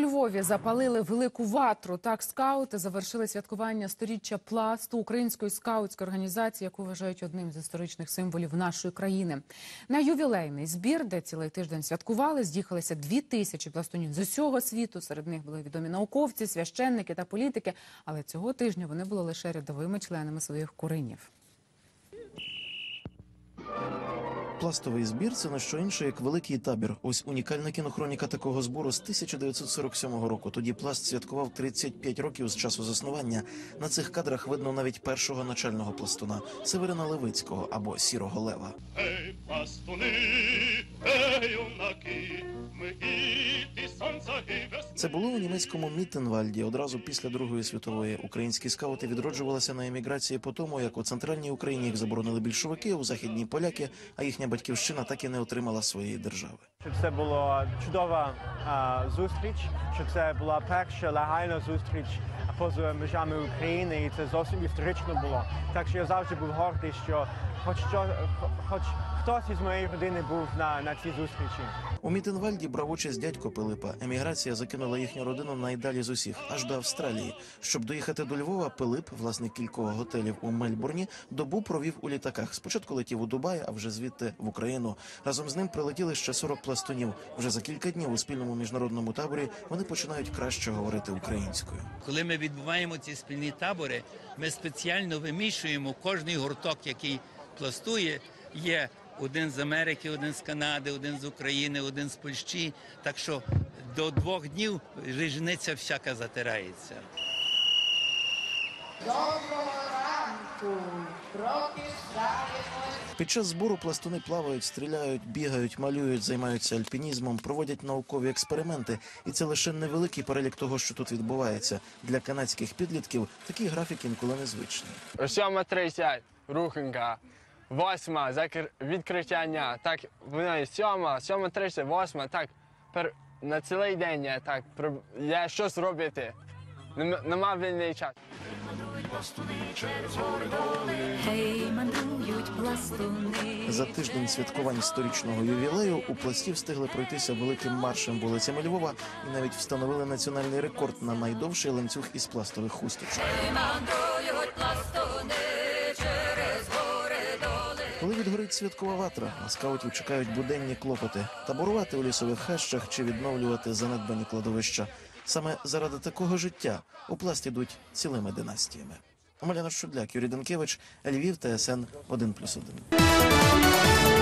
Львові запалили велику ватру. Так скаути завершили святкування сторіччя пласту української скаутської організації, яку вважають одним з історичних символів нашої країни. На ювілейний збір, де цілий тиждень святкували, з'їхалися дві тисячі пластунів з усього світу. Серед них були відомі науковці, священники та політики. Але цього тижня вони були лише рядовими членами своїх куринів. Пластовий збір це не що інше, як великий табір. Ось унікальна кінохроніка такого збору з 1947 року. Тоді пласт святкував 35 років з часу заснування. На цих кадрах видно навіть першого начального пластуна Северина Левицького або Сірого Лева. Ей, пластуни, ей, юнаки, ми і. Це було у німецькому Міттенвальді одразу після Другої світової. Українські скаути відроджувалися на еміграції по тому, як у центральній Україні їх заборонили більшовики, у західній поляки, а їхня батьківщина так і не отримала своєї держави. Щоб це була чудова а, зустріч, щоб це була перша легальна зустріч поза межами України, і це зовсім історично було. Так що я завжди був гордий, що хоч що, хоч хтось із моєї родини був на, на цій зустрічі. У Мітенвальді брав участь дядько Пилипа. Еміграція закинула їхню родину найдалі з усіх, аж до Австралії. Щоб доїхати до Львова, Пилип, власник кількох готелів у Мельбурні, добу провів у літаках. Спочатку летів у Дубай, а вже звідти в Україну. Разом з ним прилетіли ще 40 пластунів. Вже за кілька днів у спільному міжнародному таборі вони починають краще говорити українською. Коли ми відбуваємо ці спільні табори, ми спеціально вимішуємо кожний гурток, який пластує. Є один з Америки, один з Канади, один з України, один з Польщі. Так що до двох днів різниця всяка затирається. Доброго ранку, прокидаємось. Під час збору пластуни плавають, стріляють, бігають, малюють, займаються альпінізмом, проводять наукові експерименти. І це лише невеликий перелік того, що тут відбувається. Для канадських підлітків такий графік інколи незвичний. 7.30 руханка, 8 закр... відкриття. Так, вона 7, 7.30, 8, так, пер... на цілий день я так, про- я щось робити. Нема вільний час. Гей, мандрують пластуни. За тиждень святкувань сторічного ювілею у пласті встигли пройтися великим маршем вулицями Львова і навіть встановили національний рекорд на найдовший ланцюг із пластових хусточок. Мандрують пластуни через гори доли. Коли відгорить святкова ватра, на скаутів чекають буденні клопоти таборувати у лісових хащах чи відновлювати занедбані кладовища. Саме заради такого життя у пласт ідуть цілими династіями. Омеляна Шудляк, Юрій Данкевич, Львів, ТСН 1+,1.